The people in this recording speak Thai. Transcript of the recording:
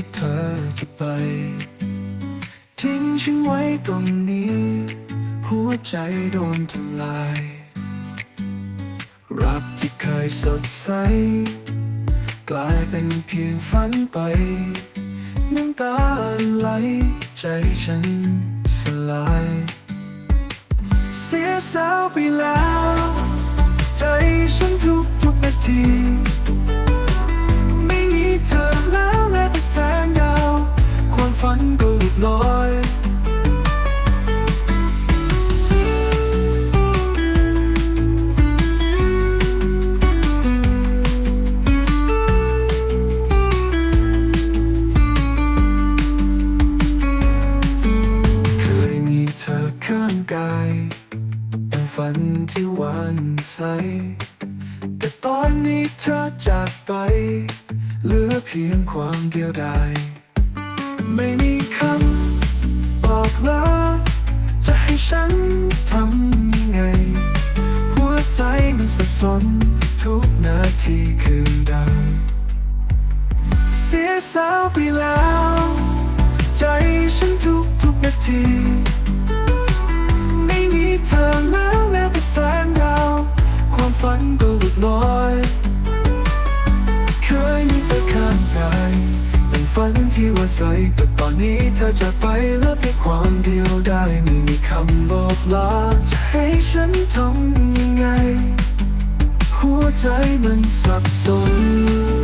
ที่เธอจะไป ทิ้งฉันไว้ตรงนี้ หัวใจโดนทำลาย รักที่เคยสดใส กลายเป็นเพียงฝันไป น้ำตาไหลใจฉันสลาย เสียสาวไปแล้ว ฝันที่หวานใส แต่ตอนนี้เธอจากไป เหลือเพียงความเดียวดายไม่มีคำบอกลาจะให้ฉันทำยังไง หัวใจมันสับสน ทุกนาทีคืนดาวเสียสาวไปแล้ว ใจฉันทุกทุกนาที ก็หลุดลอย เคยมีเธอข้างกายเป็นฝันที่ว่าใสแต่ตอนนี้เธอจากไปแล้วเพียงความเดียวได้ไม่มีคำบอกลาจะให้ฉันทำยังไง หัวใจมันสับสน